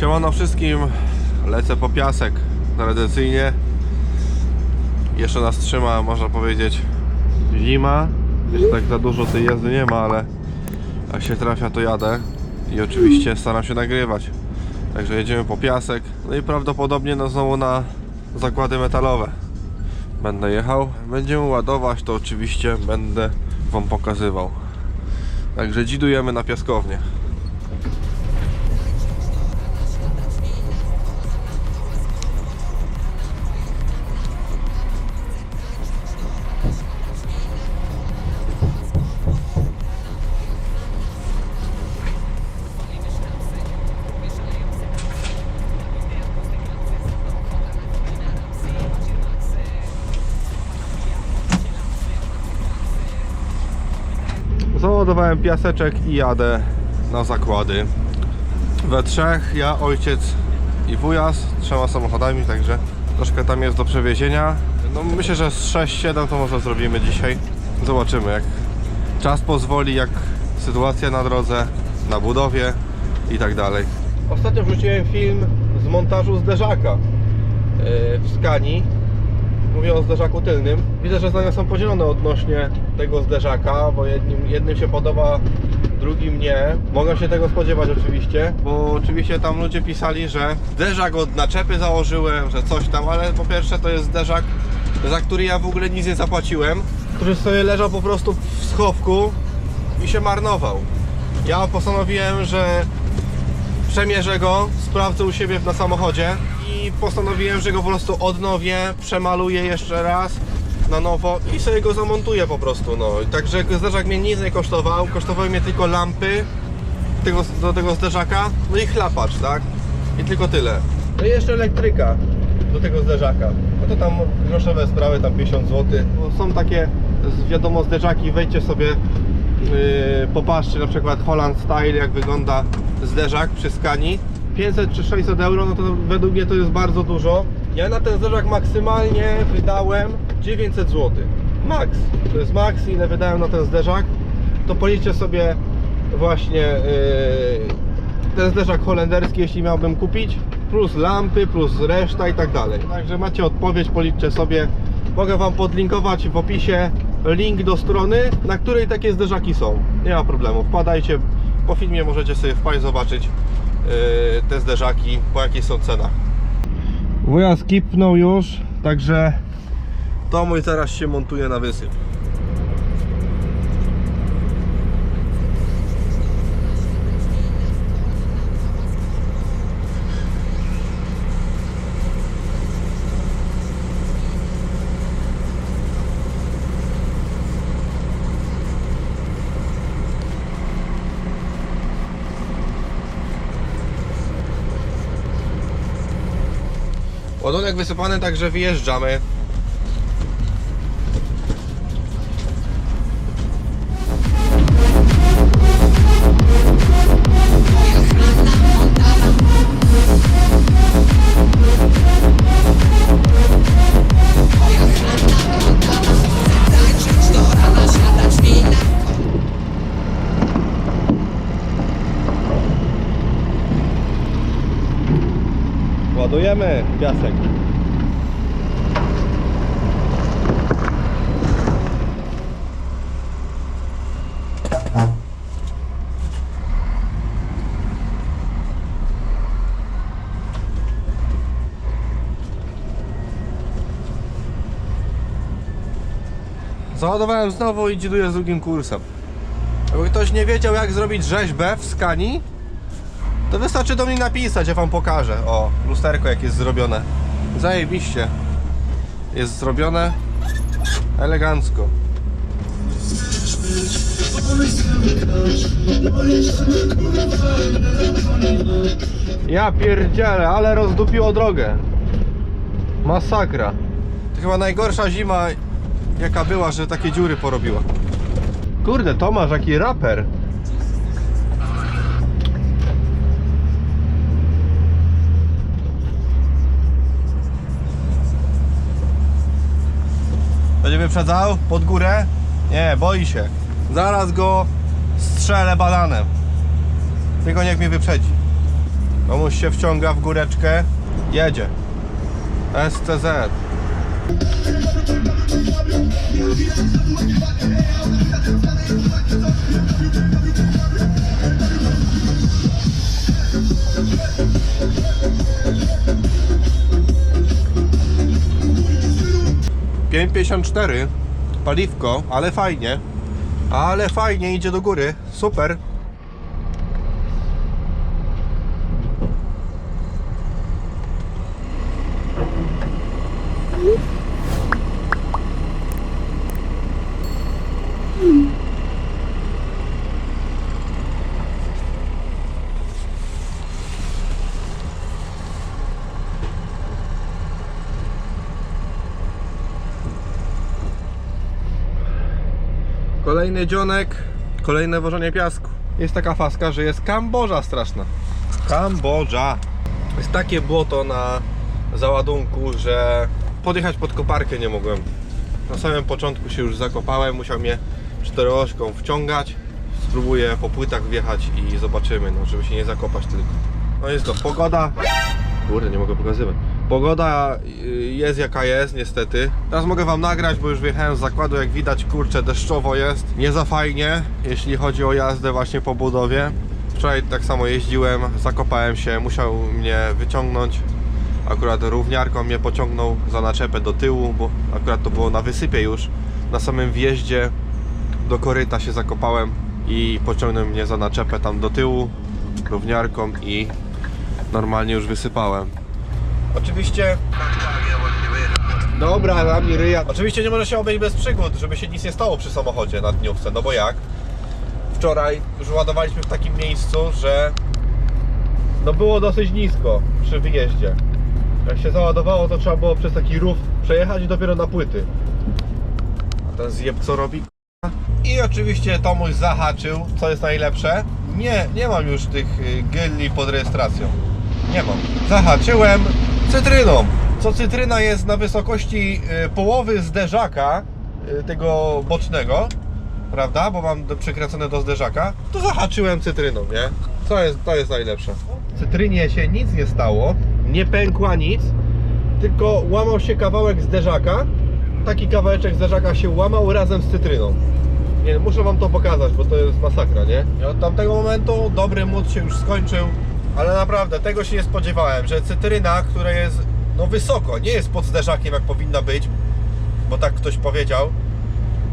Siemano wszystkim, lecę po piasek tradycyjnie. Jeszcze nas trzyma, można powiedzieć, zima. Jeszcze tak za dużo tej jazdy nie ma, ale jak się trafia to jadę. I oczywiście staram się nagrywać. Także jedziemy po piasek. No i prawdopodobnie no znowu na zakłady metalowe będę jechał. Będziemy ładować, to oczywiście będę Wam pokazywał. Także dzidujemy na piaskownię. Załadowałem piaseczek i jadę na zakłady. We trzech, ja, ojciec i wujas, trzema samochodami, także troszkę tam jest do przewiezienia. No myślę, że z 6-7 to może zrobimy dzisiaj. Zobaczymy jak czas pozwoli, jak sytuacja na drodze, na budowie i tak dalej. Ostatnio wrzuciłem film z montażu zderzaka yy, w Skani Mówię o zderzaku tylnym. Widzę, że zdania są podzielone odnośnie tego zderzaka, bo jednym, jednym się podoba, drugim nie. Mogę się tego spodziewać oczywiście, bo oczywiście tam ludzie pisali, że zderzak od naczepy założyłem, że coś tam, ale po pierwsze to jest zderzak, za który ja w ogóle nic nie zapłaciłem, który sobie leżał po prostu w schowku i się marnował. Ja postanowiłem, że przemierzę go, sprawdzę u siebie na samochodzie i postanowiłem, że go po prostu odnowię, przemaluję jeszcze raz na nowo i sobie go zamontuję po prostu, no. Także zderzak mnie nic nie kosztował, kosztowały mnie tylko lampy tego, do tego zderzaka, no i chlapacz, tak? I tylko tyle. No i jeszcze elektryka do tego zderzaka. No to tam groszowe sprawy, tam 50 zł. Bo są takie, wiadomo, zderzaki, wejdźcie sobie yy, popatrzcie na przykład Holland Style jak wygląda zderzak przy skani. 500 czy 600 euro no to według mnie to jest bardzo dużo. Ja na ten zderzak maksymalnie wydałem 900 zł max, to jest max ile wydałem na ten zderzak. To policzcie sobie właśnie yy, ten zderzak holenderski jeśli miałbym kupić. Plus lampy, plus reszta i tak dalej. Także macie odpowiedź, policzcie sobie. Mogę Wam podlinkować w opisie link do strony, na której takie zderzaki są. Nie ma problemu, wpadajcie, po filmie możecie sobie wpaść zobaczyć yy, te zderzaki, po jakich są cenach. Wuja skipnął już, także to mój teraz się montuje na wysyp. Ładunek wysypany, także wyjeżdżamy. Ładujemy piasek. Załadowałem znowu i dziduję z drugim kursem. Jakby ktoś nie wiedział jak zrobić rzeźbę w skani, to wystarczy do mnie napisać, ja wam pokażę. O, lusterko jak jest zrobione. Zajebiście. Jest zrobione elegancko. Ja pierdzielę, ale rozdupiło drogę. Masakra. To chyba najgorsza zima jaka była, że takie dziury porobiła. Kurde, Tomasz, jaki raper. Wyprzedzał pod górę? Nie, boi się. Zaraz go strzelę bananem. Tylko niech mnie wyprzedzi. Mamuś się wciąga w góreczkę. Jedzie. SCZ. ...5,54 paliwko, ale fajnie. Ale fajnie idzie do góry, super Kolejny dzionek, kolejne wożenie piasku. Jest taka faska, że jest Kambodża straszna. Kambodża. Jest takie błoto na załadunku, że podjechać pod koparkę nie mogłem. Na samym początku się już zakopałem, musiał mnie czteroośką wciągać. Spróbuję po płytach wjechać i zobaczymy, no, żeby się nie zakopać tylko. No jest to pogoda. Kurde, nie mogę pokazywać. Pogoda y, jest jaka jest, niestety. Teraz mogę Wam nagrać, bo już wjechałem z zakładu, jak widać, kurczę, deszczowo jest. Nie za fajnie, jeśli chodzi o jazdę właśnie po budowie. Wczoraj tak samo jeździłem, zakopałem się, musiał mnie wyciągnąć. Akurat równiarką mnie pociągnął za naczepę do tyłu, bo akurat to było na wysypie już. Na samym wjeździe do koryta się zakopałem i pociągnął mnie za naczepę tam do tyłu równiarką i normalnie już wysypałem. Oczywiście. Dobra, na mnie ryja. Oczywiście nie może się obejść bez przygód, żeby się nic nie stało przy samochodzie na dniówce, no bo jak? Wczoraj już ładowaliśmy w takim miejscu, że no było dosyć nisko przy wyjeździe. Jak się załadowało, to trzeba było przez taki rów przejechać i dopiero na płyty. A ten zjeb co robi? I oczywiście Tomuś zahaczył, co jest najlepsze. Nie, nie mam już tych y, gylli pod rejestracją. Nie mam. Zahaczyłem cytryną. Co cytryna jest na wysokości y, połowy zderzaka y, tego bocznego, prawda? Bo mam przykręcone do zderzaka. To zahaczyłem cytryną, nie? Co jest, to jest najlepsze. Cytrynie się nic nie stało, nie pękła nic, tylko łamał się kawałek zderzaka. Taki kawałeczek zderzaka się łamał razem z cytryną. Nie, muszę wam to pokazać, bo to jest masakra, nie? I od tamtego momentu dobry mód się już skończył, ale naprawdę tego się nie spodziewałem, że cytryna, która jest no wysoko, nie jest pod zderzakiem jak powinna być, bo tak ktoś powiedział,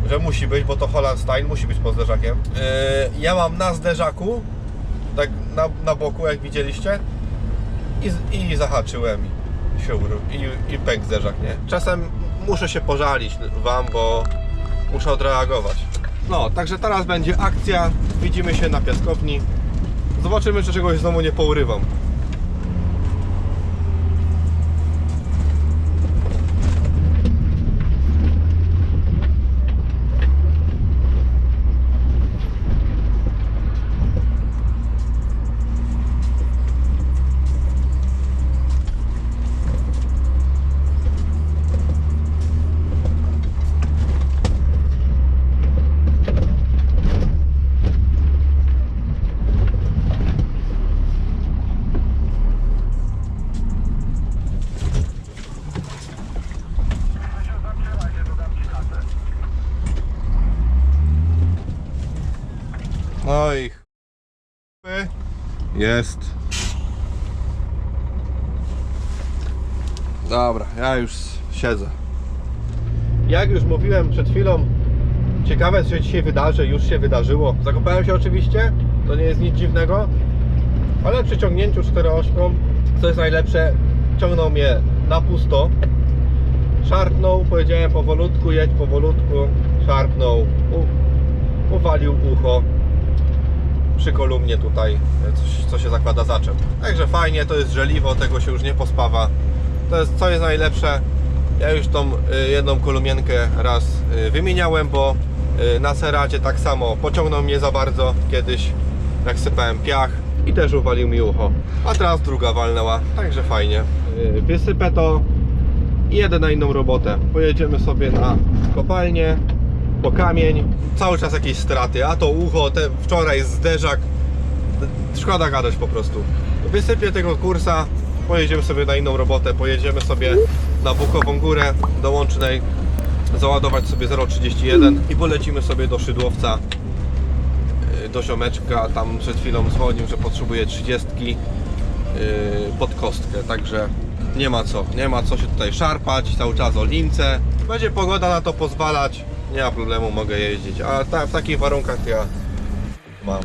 że musi być, bo to Holland Style musi być pod zderzakiem. Yy, ja mam na zderzaku, tak na, na boku jak widzieliście i, i zahaczyłem się i, i pękł zderzak, nie? Czasem muszę się pożalić wam, bo muszę odreagować. No, także teraz będzie akcja. Widzimy się na piaskowni. Zobaczymy, czy czegoś znowu nie pourywam. No i ch- jest. Dobra, ja już siedzę. Jak już mówiłem przed chwilą, ciekawe co się dzisiaj wydarzy, już się wydarzyło. Zakopałem się oczywiście, to nie jest nic dziwnego, ale przy ciągnięciu czteroośką, co jest najlepsze, ciągnął mnie na pusto. Szarpnął, powiedziałem powolutku, jedź powolutku, szarpnął, u, uwalił ucho przy kolumnie tutaj, coś, co się zakłada zaczep. Także fajnie, to jest żeliwo, tego się już nie pospawa. To jest, co jest najlepsze, ja już tą y, jedną kolumienkę raz y, wymieniałem, bo na seracie tak samo pociągnął mnie za bardzo kiedyś, jak sypałem piach i też uwalił mi ucho. A teraz druga walnęła, także fajnie. Wysypę to i jedę na inną robotę. Pojedziemy sobie na kopalnię, po kamień. Cały czas jakieś straty, a to ucho, te, wczoraj zderzak. Szkoda gadać po prostu. Wysypię tego kursa, pojedziemy sobie na inną robotę, pojedziemy sobie na Bukową Górę do Łącznej, załadować sobie 0,31 i polecimy sobie do Szydłowca, yy, do ziomeczka, tam przed chwilą dzwonił, że potrzebuje 30 yy, pod kostkę, także nie ma co, nie ma co się tutaj szarpać, cały czas o lince, będzie pogoda na to pozwalać, nie ma problemu, mogę jeździć, a ta, w takich warunkach ja mam.